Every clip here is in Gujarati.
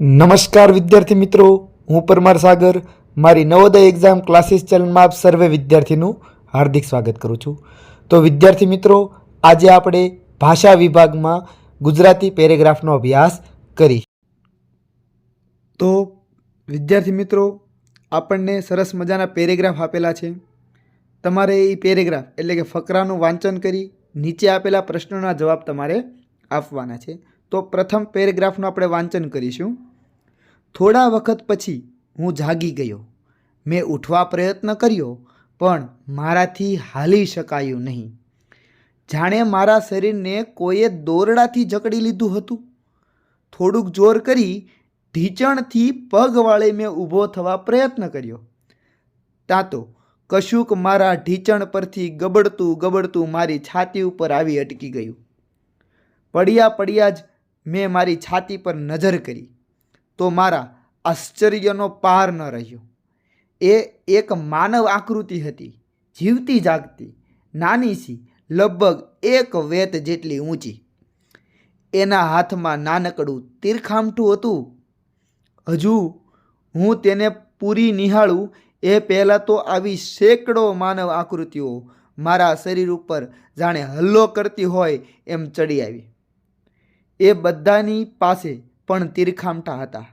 નમસ્કાર વિદ્યાર્થી મિત્રો, હું પરમાર સાગર. મારી નવોદય એક્ઝામ ક્લાસીસ ચેનલમાં આપ સર્વે વિદ્યાર્થીનું હાર્દિક સ્વાગત કરું છું. તો વિદ્યાર્થી મિત્રો, આજે આપણે ભાષા વિભાગમાં ગુજરાતી પેરેગ્રાફનો અભ્યાસ કરી તો વિદ્યાર્થી મિત્રો, આપણને સરસ મજાના પેરેગ્રાફ આપેલા છે. તમારે એ પેરેગ્રાફ, એટલે કે ફકરાનું વાંચન કરી નીચે આપેલા પ્રશ્નોના જવાબ તમારે આપવાના છે. તો પ્રથમ પેરેગ્રાફનું આપણે વાંચન કરીશું. થોડા વખત પછી હું જાગી ગયો. મેં ઉઠવા પ્રયત્ન કર્યો, પણ મારાથી હાલી શકાયું નહીં. જાણે મારા શરીરને કોઈએ દોરડાથી જકડી લીધું હતું. થોડુંક જોર કરી ઢીચણથી પગ વાળે મેં ઊભો થવા પ્રયત્ન કર્યો. ત્યાં તો કશુંક મારા ઢીચણ પરથી ગબડતું ગબડતું મારી છાતી ઉપર આવી અટકી ગયું. પડ્યા પડ્યા જ મેં મારી છાતી પર નજર કરી. તો મારા આશ્ચર્યનો પાર ન રહ્યો. એ એક માનવ આકૃતિ હતી, જીવતી જાગતી, નાની સી, લગભગ એક વેત જેટલી ઊંચી. એના હાથમાં નાનકડું તીરખામઠું હતું. હજુ હું તેને પૂરી નિહાળું એ પહેલાં તો આવી સેંકડો માનવ આકૃતિઓ મારા શરીર ઉપર જાણે હલ્લો કરતી હોય એમ ચડી આવી. એ બધાની પાસે પણ તીરખામટા હતા.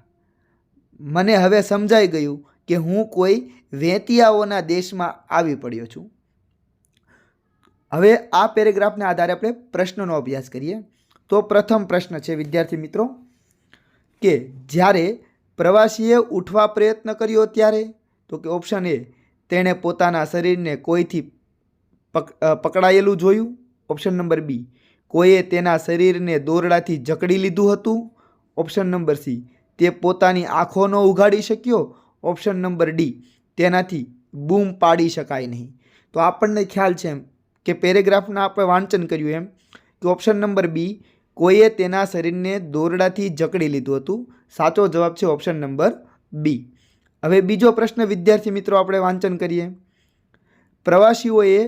મને હવે સમજાઈ ગયું કે હું કોઈ વેતિયાઓના દેશમાં આવી પડ્યો છું. હવે આ પેરેગ્રાફના આધારે આપણે પ્રશ્નનો અભ્યાસ કરીએ. તો પ્રથમ પ્રશ્ન છે, વિદ્યાર્થી મિત્રો, કે જ્યારે પ્રવાસીએ ઉઠવા પ્રયત્ન કર્યો ત્યારે? તો કે ઓપ્શન એ, તેણે પોતાના શરીરને કોઈથી પક પકડાયેલું જોયું? ઓપ્શન નંબર બી, કોઈએ તેના શરીરને દોરડાથી જકડી લીધું હતું? Option number C. તે પોતાની આંખો ન ઉઘાડી શક્યો? Option number D. તેનાથી બૂમ પાડી શકાય નહીં. તો આપણને ખ્યાલ છે એમ કે પેરેગ્રાફના આપણે વાંચન કર્યું એમ કે ઓપ્શન નંબર બી, કોઈએ તેના શરીરને દોરડાથી જકડી લીધું હતું. સાચો જવાબ છે ઓપ્શન નંબર બી. હવે બીજો પ્રશ્ન વિદ્યાર્થી મિત્રો આપણે વાંચન કરીએ. પ્રવાસીઓએ,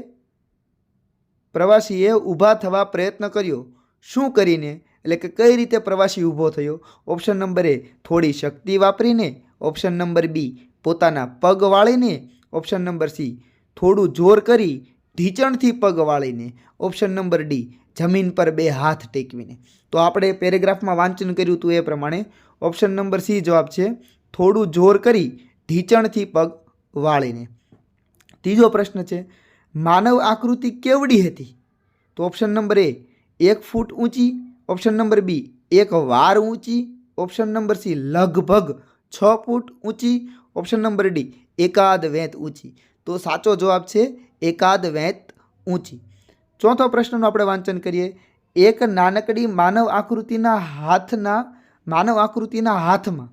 પ્રવાસીએ ઊભા થવા પ્રયત્ન કર્યો. શું કરીને? એટલે કે કઈ રીતે પ્રવાસી ઊભો થયો? ઓપ્શન નંબર એ થોડી શક્તિ વાપરીને. ઓપ્શન નંબર બી પોતાના પગ વાળીને. ઓપ્શન નંબર સી થોડું જોર કરી ઢીચણથી પગ વાળીને. ઓપ્શન નંબર ડી જમીન પર બે હાથ ટેકવીને. તો આપણે પેરેગ્રાફમાં વાંચન કર્યું હતું એ પ્રમાણે. ઓપ્શન નંબર સી જવાબ છે, થોડું જોર કરી ઢીચણથી પગ વાળીને. ત્રીજો પ્રશ્ન છે, માનવ આકૃતિ કેવડી હતી? તો ઓપ્શન નંબર એ એક ફૂટ ઊંચી ઓપ્શન નંબર બી એક વાર ઊંચી. ઓપ્શન નંબર સી લગભગ છ ફૂટ ઊંચી. ઓપ્શન નંબર ડી એકાદ વેંત ઊંચી. તો સાચો જવાબ છે એકાદ વેંત ઊંચી. ચોથો પ્રશ્નનું આપણે વાંચન કરીએ. એક નાનકડી માનવ આકૃતિના હાથના, માનવ આકૃતિના હાથમાં.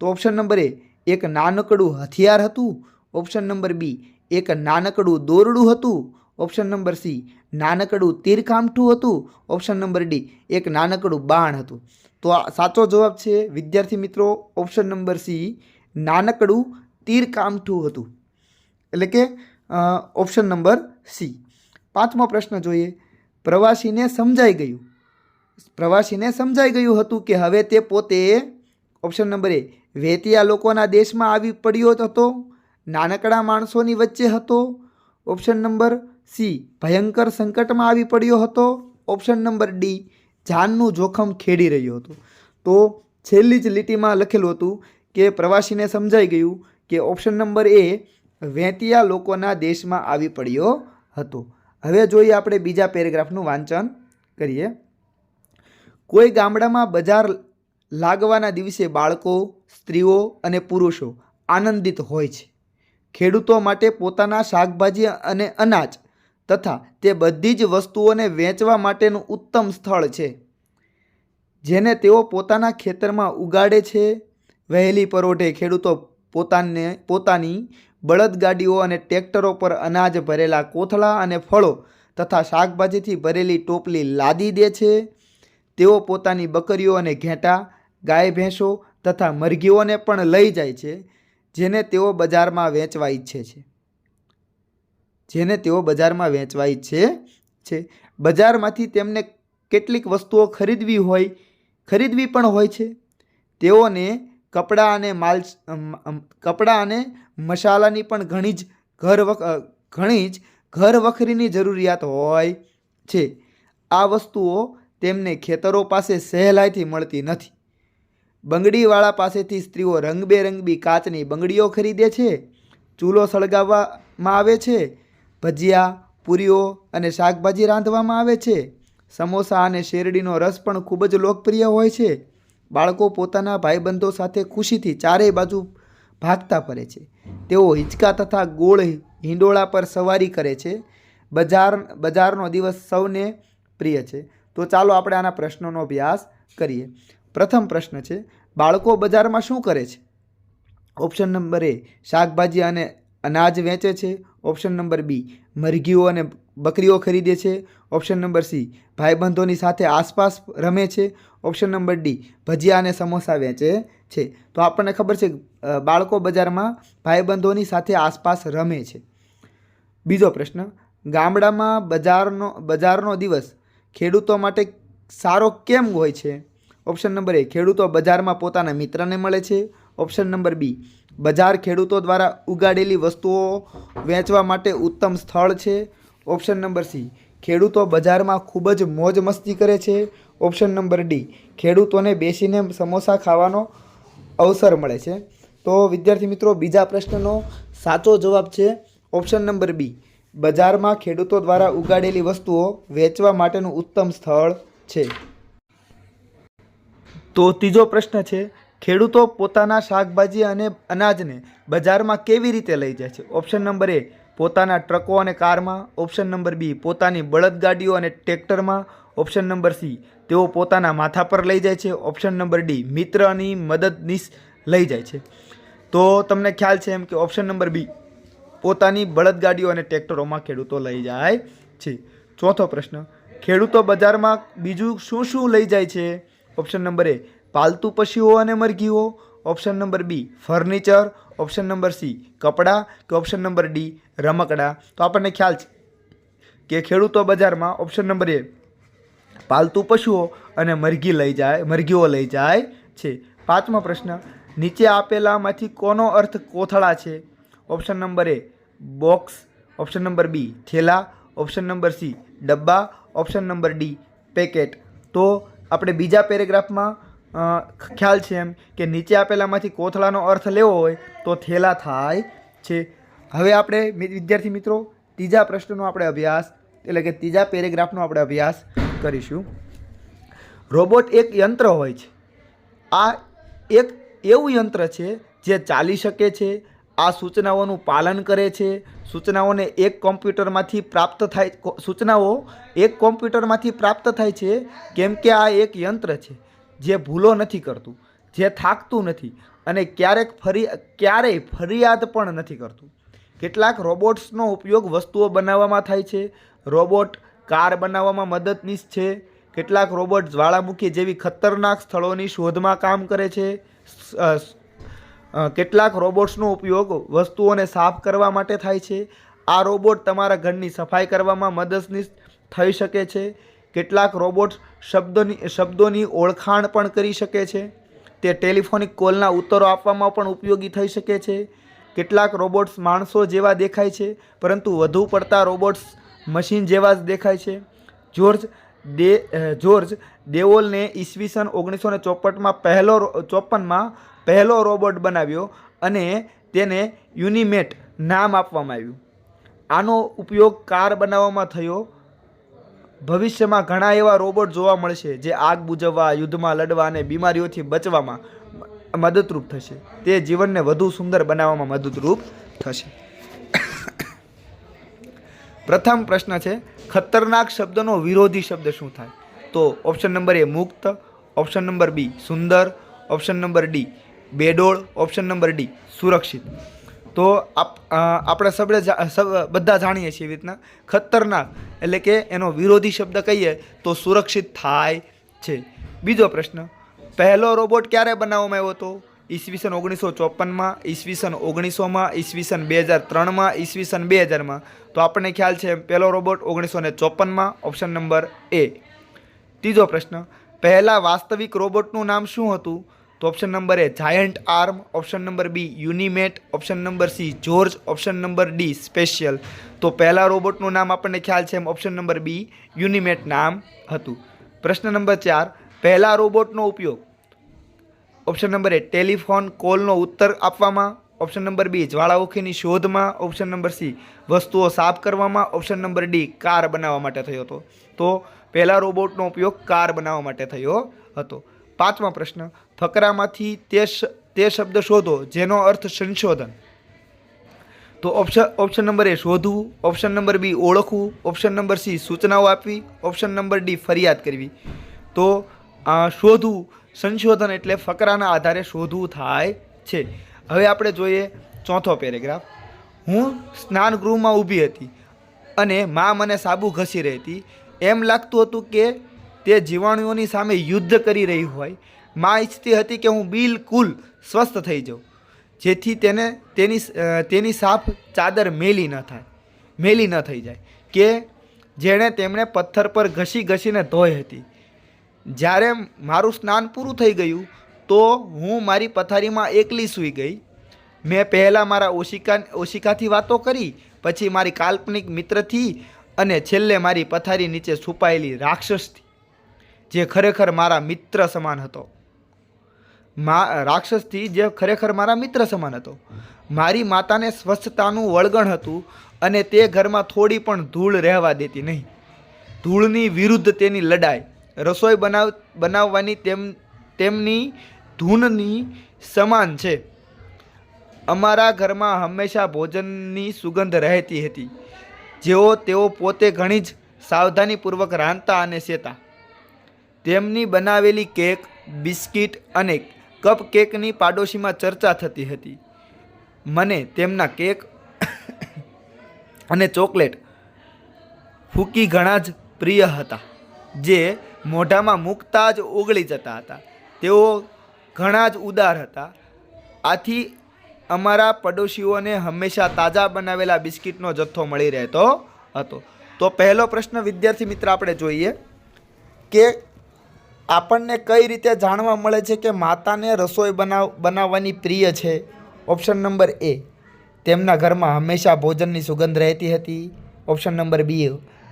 તો ઓપ્શન નંબર એ એક નાનકડું હથિયાર હતું. ઓપ્શન નંબર બી એક નાનકડું દોરડું હતું. ઓપ્શન નંબર સી, નાનકડું તીરખામઠું હતું. ઓપ્શન નંબર ડી, એક નાનકડું બાણ હતું. તો આ સાચો જવાબ છે, વિદ્યાર્થી મિત્રો, ઓપ્શન નંબર સી, નાનકડું તીરકામઠું હતું. એટલે કે ઓપ્શન નંબર સી. પાંચમો પ્રશ્ન જોઈએ. પ્રવાસીને સમજાઈ ગયું. પ્રવાસીને સમજાઈ ગયું હતું કે હવે તે પોતે, ઓપ્શન નંબર એ, વેતિયા લોકોના દેશમાં આવી પડ્યો હતો. નાનકડા માણસોની વચ્ચે હતો. ઓપ્શન નંબર સી, ભયંકર સંકટમાં આવી પડ્યો હતો. ઓપ્શન નંબર ડી, જાનનું જોખમ ખેડી રહ્યો હતો. તો છેલ્લી જ લીટીમાં લખેલું હતું કે પ્રવાસીને સમજાઈ ગયું કે ઓપ્શન નંબર એ, વેંતિયા લોકોના દેશમાં આવી પડ્યો હતો. હવે જોઈએ આપણે બીજા પેરેગ્રાફનું વાંચન કરીએ. કોઈ ગામડામાં બજાર લાગવાના દિવસે બાળકો, સ્ત્રીઓ અને પુરુષો આનંદિત હોય છે. ખેડૂતો માટે પોતાના શાકભાજી અને અનાજ તથા તે બધી જ વસ્તુઓને વેચવા માટેનું ઉત્તમ સ્થળ છે. જેને તેઓ પોતાના ખેતરમાં ઉગાડે છે. વહેલી પરોઢે ખેડૂતો પોતાને, પોતાની બળદગાડીઓ અને ટ્રેક્ટરો પર અનાજ ભરેલા કોથળા અને ફળો તથા શાકભાજીથી ભરેલી ટોપલી લાદી દે છે. તેઓ પોતાની બકરીઓ અને ઘેટાં, ગાય ભેંસો તથા મરઘીઓને પણ લઈ જાય છે, જેને તેઓ બજારમાં વેચવા ઈચ્છે છે. જેને તેઓ બજારમાં વેચવા ઈચ્છે છે. બજારમાંથી તેમને કેટલીક વસ્તુઓ ખરીદવી હોય, ખરીદવી પણ હોય છે. તેઓને કપડાં અને માલ કપડાં અને મસાલાની પણ ઘણી જ ઘર વખ ઘણી જ ઘર વખરીની જરૂરિયાત હોય છે. આ વસ્તુઓ તેમને ખેતરો પાસે સહેલાઈથી મળતી નથી. બંગડીવાળા પાસેથી સ્ત્રીઓ રંગબેરંગી કાચની બંગડીઓ ખરીદે છે, ચૂલો સળગાવવામાં આવે છે ભજીયા, પૂરીઓ અને શાકભાજી રાંધવામાં આવે છે. સમોસા અને શેરડીનો રસ પણ ખૂબ જ લોકપ્રિય હોય છે. બાળકો પોતાના ભાઈબંધો સાથે ખુશીથી ચારેય બાજુ ભાગતા ફરે છે. તેઓ હિંચકા તથા ગોળ હિંડોળા પર સવારી કરે છે. બજાર, બજારનો દિવસ સૌને પ્રિય છે. તો ચાલો આપણે આના પ્રશ્નોનો અભ્યાસ કરીએ. પ્રથમ પ્રશ્ન છે, બાળકો બજારમાં શું કરે છે? ઓપ્શન નંબર એ, શાકભાજી અને અનાજ વેચે છે. ઓપ્શન નંબર બી મરઘીઓ અને બકરીઓ ખરીદે છે. ઓપ્શન નંબર સી ભાઈબંધોની સાથે આસપાસ રમે છે. ઓપ્શન નંબર ડી ભજીયા અને સમોસા વેચે છે. તો આપણને ખબર છે બાળકો બજારમાં ભાઈબંધોની સાથે આસપાસ રમે છે. બીજો પ્રશ્ન, ગામડામાં બજારનો બજારનો દિવસ ખેડૂતો માટે સારો કેમ હોય છે? ઓપ્શન નંબર એ ખેડૂતો બજારમાં પોતાના મિત્રને મળે છે. ઓપ્શન નંબર બી બજાર ખેડૂતો દ્વારા ઉગાડેલી વસ્તુઓ વેચવા માટે ઉત્તમ સ્થળ છે. ઓપ્શન નંબર સી, ખેડૂતો બજારમાં ખૂબ જ મોજ મસ્તી કરે છે. ઓપ્શન નંબર ડી, ખેડૂતોને બેસીને સમોસા ખાવાનો અવસર મળે છે. તો વિદ્યાર્થી મિત્રો, બીજા પ્રશ્નનો સાચો જવાબ છે ઓપ્શન નંબર બી, બજારમાં ખેડૂતો દ્વારા ઉગાડેલી વસ્તુઓ વેચવા માટેનું ઉત્તમ સ્થળ છે. તો ત્રીજો પ્રશ્ન છે ખેડૂતો પોતાના શાકભાજી અને અનાજને બજારમાં કેવી રીતે લઈ જાય છે? ઓપ્શન નંબર એ પોતાના ટ્રકો અને કારમાં. ઓપ્શન નંબર બી પોતાની બળદગાડીઓ અને ટ્રેક્ટરમાં. ઓપ્શન નંબર સી તેઓ પોતાના માથા પર લઈ જાય છે. ઓપ્શન નંબર ડી મિત્રની મદદનીશ લઈ જાય છે. તો તમને ખ્યાલ છે એમ કે ઓપ્શન નંબર બી પોતાની બળદગાડીઓ અને ટ્રેક્ટરોમાં ખેડૂતો લઈ જાય છે. ચોથો પ્રશ્ન, ખેડૂતો બજારમાં બીજું શું શું લઈ જાય છે? ઓપ્શન નંબર એ પાલતુ પશુઓ અને મરઘીઓ option number B furniture option number C કપડાં કે ઓપ્શન નંબર ડી રમકડા. તો આપણને ખ્યાલ છે કે ખેડૂતો બજારમાં ઓપ્શન નંબર એ પાલતુ પશુઓ અને મરઘી લઈ જાય, મરઘીઓ લઈ જાય છે. પાંચમો પ્રશ્ન, નીચે આપેલામાંથી કોનો અર્થ કોથળા છે? Option number A box option number B થેલા. ઓપ્શન નંબર સી ડબ્બા. ઓપ્શન નંબર ડી પેકેટ તો આપણે બીજા પેરેગ્રાફમાં ખ્યાલ છે એમ કે નીચે આપેલામાંથી કોથળાનો અર્થ લેવો હોય તો થેલા થાય છે. હવે આપણે વિદ્યાર્થી મિત્રો, ત્રીજા પ્રશ્નનો આપણે અભ્યાસ, એટલે કે ત્રીજા પેરેગ્રાફનો આપણે અભ્યાસ કરીશું. રોબોટ એક યંત્ર હોય છે. આ એક એવું યંત્ર છે જે ચાલી શકે છે, આ સૂચનાઓનું પાલન કરે છે, સૂચનાઓને એક કોમ્પ્યુટરમાંથી પ્રાપ્ત થાય સૂચનાઓ એક કોમ્પ્યુટરમાંથી પ્રાપ્ત થાય છે, કેમ કે આ એક યંત્ર છે. જે ભૂલો નથી કરતું, જે થાકતું નથી અને ક્યારેક ફરી, ક્યારેય ફરિયાદ પણ નથી કરતું. કેટલાક રોબોટ્સનો ઉપયોગ વસ્તુઓ બનાવવામાં થાય છે, રોબોટ કાર બનાવવામાં મદદનીશ છે, કેટલાક રોબોટ જ્વાળામુખી જેવી ખતરનાક સ્થળોની શોધમાં કામ કરે છે કેટલાક રોબોટ્સનો ઉપયોગ વસ્તુઓને સાફ કરવા માટે થાય છે, આ રોબોટ તમારા ઘરની સફાઈ કરવામાં મદદનીશ થઈ શકે છે કેટલાક રોબોટ શબ્દોની શબ્દોની ઓળખાણ પણ કરી શકે છે. તે ટેલિફોનિક કોલના ઉત્તરો આપવામાં પણ ઉપયોગી થઈ શકે છે. કેટલાક રોબોટ્સ માણસો જેવા દેખાય છે, પરંતુ વધુ પડતા રોબોટ્સ મશીન જેવા જ દેખાય છે. જ્યોર્જ દે, જ્યોર્જ દેઓલને ઈસવીસન ઓગણીસો ને ચોપનમાં પહેલો ચોપનમાં પહેલો રોબોટ બનાવ્યો અને તેને યુનિમેટ નામ આપવામાં આવ્યું. આનો ઉપયોગ કાર બનાવવામાં થયો ભવિષ્યમાં ઘણા એવા રોબોટ જોવા મળશે જે આગ બુઝવવા યુદ્ધમાં લડવા અને બીમારીઓથી બચવામાં મદદરૂપ થશે. તે જીવનને વધુ સુંદર બનાવવામાં મદદરૂપ થશે. પ્રથમ પ્રશ્ન છે, ખતરનાક શબ્દનો વિરોધી શબ્દ શું થાય? તો ઓપ્શન નંબર એ મુક્ત ઓપ્શન નંબર બી સુંદર ઓપ્શન નંબર ડી બેડોળ ઓપ્શન નંબર ડી સુરક્ષિત. તો આપ આપણે સબળે બધા જાણીએ છીએ એવી રીતના. ખતરનાક, એટલે કે એનો વિરોધી શબ્દ કહીએ તો સુરક્ષિત થાય છે. બીજો પ્રશ્ન, પહેલો રોબોટ ક્યારે બનાવવામાં આવ્યો હતો? ઈસવીસન ઓગણીસો ચોપનમાં, ઈસવીસન ઓગણીસોમાં, ઈસવીસન બે હજાર ત્રણમાં, ઈસવીસન બે હજારમાં તો આપણને ખ્યાલ છે, પહેલો રોબોટ ઓગણીસો ને ચોપનમાં, ઓપ્શન નંબર એ. ત્રીજો પ્રશ્ન, પહેલાં વાસ્તવિક રોબોટનું નામ શું હતું? તો option number A giant arm option number B Unimate option number C George option number D special તો પહેલા રોબોટનું નામ આપણને ખ્યાલ છે એમ ઓપ્શન નંબર બી યુનિમેટ નામ હતું. પ્રશ્ન નંબર ચાર, પહેલા રોબોટનો ઉપયોગ. ઓપ્શન નંબર એ ટેલિફોન કોલનો ઉત્તર આપવામાં. ઓપ્શન નંબર બી જ્વાળામુખીની શોધમાં. ઓપ્શન નંબર સી વસ્તુઓ સાફ કરવામાં. ઓપ્શન નંબર ડી કાર બનાવવા માટે થયો હતો. તો પહેલા રોબોટનો ઉપયોગ કાર બનાવવા માટે થયો હતો. પાંચમા પ્રશ્ન, ફકરામાંથી તે તે શબ્દ શોધો જેનો અર્થ સંશોધન. તો ઓપ્શન ઓપ્શન નંબર એ શોધવું ઓપ્શન નંબર બી ઓળખવું ઓપ્શન નંબર સી સૂચનાઓ આપવી ઓપ્શન નંબર ડી ફરિયાદ કરવી. તો શોધવું, સંશોધન એટલે ફકરાના આધારે શોધવું થાય છે. હવે આપણે જોઈએ ચોથો પેરેગ્રાફ. હું સ્નાનગૃહમાં ઊભી હતી અને મા મને સાબુ ઘસી રહી હતી. એમ લાગતું હતું કે તે જીવાણુઓની સામે યુદ્ધ કરી રહી હોય, માં ઈચ્છતી હતી કે હું બિલકુલ સ્વસ્થ થઈ જાઉં, જેથી તેને તેની તેની સાફ ચાદર મેલી ન થાય, મેલી ન થઈ જાય, કે જેણે તેમણે પથ્થર પર ઘસી ઘસીને ધોઈ હતી. જ્યારે મારું સ્નાન પૂરું થઈ ગયું, તો હું મારી પથારીમાં એકલી સૂઈ ગઈ. મેં પહેલાં મારા ઓશિકા, ઓશિકાથી વાતો કરી, પછી મારી કાલ્પનિક મિત્રથી અને છેલ્લે મારી પથારી નીચે છુપાયેલી રાક્ષસથી. જે ખરેખર મારા મિત્ર સમાન હતો. મા, રાક્ષસથી જે ખરેખર મારા મિત્ર સમાન હતો. મારી માતાને સ્વચ્છતાનું વળગણ હતું અને તે ઘરમાં થોડી પણ ધૂળ રહેવા દેતી નહીં. ધૂળની વિરુદ્ધ તેની લડાઈ, રસોઈ બનાવ, બનાવવાની તેમ, તેમની ધૂનની સમાન છે. અમારા ઘરમાં હંમેશા ભોજનની સુગંધ રહેતી હતી. જેઓ, તેઓ પોતે ઘણી જ સાવધાનીપૂર્વક રાંધતા અને સેતા. તેમની બનાવેલી કેક, બિસ્કિટ અને કપ કેકની પાડોશીમાં ચર્ચા થતી હતી. મને તેમના કેક અને ચોકલેટ ફૂકી ઘણા જ પ્રિય હતા, જે મોઢામાં મૂકતા જ ઓગળી જતા હતા. તેઓ ઘણા જ ઉદાર હતા. આથી અમારા પડોશીઓને હંમેશા તાજા બનાવેલા બિસ્કિટનો જથ્થો મળી રહેતો હતો. તો પહેલો પ્રશ્ન વિદ્યાર્થી મિત્ર, આપણે જોઈએ કે આપણને કઈ રીતે જાણવા મળે છે કે માતાને રસોઈ બનાવ, બનાવવાની પ્રિય છે? ઓપ્શન નંબર એ તેમના ઘરમાં હંમેશા ભોજનની સુગંધ રહેતી હતી. ઓપ્શન નંબર બી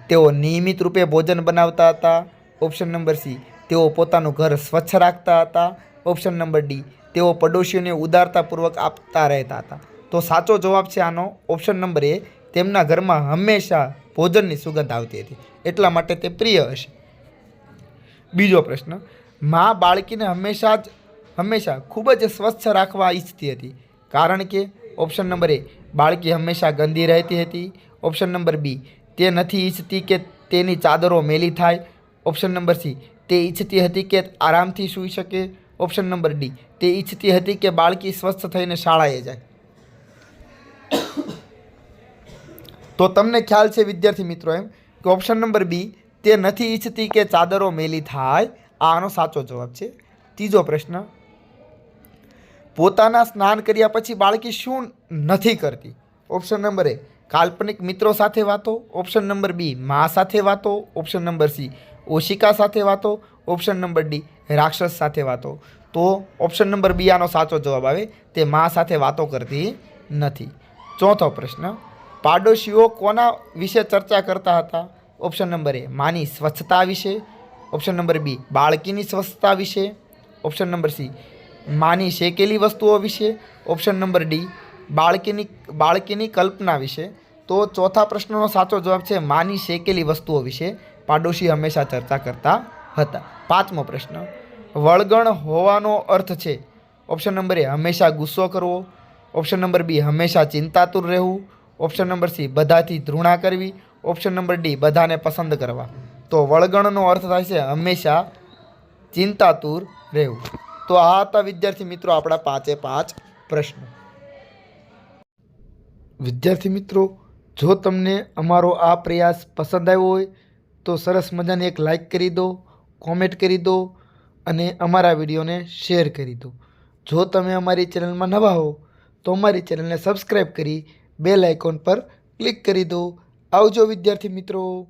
તેઓ નિયમિત રૂપે ભોજન બનાવતા હતા. ઓપ્શન નંબર સી તેઓ પોતાનું ઘર સ્વચ્છ રાખતા હતા. ઓપ્શન નંબર ડી તેઓ પડોશીઓને ઉદારતાપૂર્વક આપતા રહેતા હતા. તો સાચો જવાબ છે આનો. ઓપ્શન નંબર એ તેમના ઘરમાં હંમેશા ભોજનની સુગંધ આવતી હતી. એટલા માટે તે પ્રિય હશે. બીજો પ્રશ્ન, મા બાળકીને હંમેશા જ, હંમેશા ખૂબ જ સ્વચ્છ રાખવા ઈચ્છતી હતી. કારણ કે ઓપ્શન નંબર એ બાળકી હંમેશા ગંદી રહેતી હતી. ઓપ્શન નંબર બી તે નથી ઈચ્છતી કે તેની ચાદરો મેલી થાય. ઓપ્શન નંબર સી તે ઈચ્છતી હતી કે આરામથી સૂઈ શકે. ઓપ્શન નંબર ડી તે ઈચ્છતી હતી કે બાળકી સ્વસ્થ થઈને શાળાએ જાય. તો તમને ખ્યાલ છે વિદ્યાર્થી મિત્રો એમ, કે ઓપ્શન નંબર બી તે નથી ઈચ્છતી કે ચાદરો મેલી થાય. આનો સાચો જવાબ છે ત્રીજો પ્રશ્ન, પોતાના સ્નાન કર્યા પછી બાળકી શું નથી કરતી? ઓપ્શન નંબર એ, કાલ્પનિક મિત્રો સાથે વાતો. ઓપ્શન નંબર બી, મા સાથે વાતો. ઓપ્શન નંબર સી, ઓશિકા સાથે વાતો. ઓપ્શન નંબર ડી, રાક્ષસ સાથે વાતો. તો ઓપ્શન નંબર બી આનો સાચો જવાબ આવે, તે મા સાથે વાતો કરતી નથી. ચોથો પ્રશ્ન, પાડોશીઓ કોના વિશે ચર્ચા કરતા હતા? ઓપ્શન નંબર એ માની સ્વચ્છતા વિશે. ઓપ્શન નંબર બી બાળકીની સ્વચ્છતા વિશે. ઓપ્શન નંબર સી માની શેકેલી વસ્તુઓ વિશે. ઓપ્શન નંબર ડી બાળકીની બાળકીની કલ્પના વિશે. તો ચોથા પ્રશ્નનો સાચો જવાબ છે, માની શેકેલી વસ્તુઓ વિશે. પાડોશી હંમેશા ચર્ચા કરતા હતા. પાંચમો પ્રશ્ન, વળગણ હોવાનો અર્થ છે. ઓપ્શન નંબર એ હંમેશા ગુસ્સો કરવો. ઓપ્શન નંબર બી હંમેશા ચિંતાતુર રહેવું. ઓપ્શન નંબર સી બધાથી ધૃણા કરવી. ઓપ્શન નંબર ડી બધાને પસંદ કરવા. તો વળગણનો અર્થ થાય છે હંમેશા ચિંતાતુર રહેવું. તો આ હતા વિદ્યાર્થી મિત્રો આપણા પાંચે પાંચ પ્રશ્નો. વિદ્યાર્થી મિત્રો, જો તમને અમારો આ પ્રયાસ પસંદ આવ્યો હોય, તો સરસ મજાની એક લાઇક કરી દો કોમેન્ટ કરી દો અને અમારા વિડીયોને શેર કરી દો. જો તમે અમારી ચેનલમાં નવા હો, તો અમારી ચેનલને સબસ્ક્રાઈબ કરી બેલ આઇકોન પર ક્લિક કરી દો આવજો વિદ્યાર્થી મિત્રો.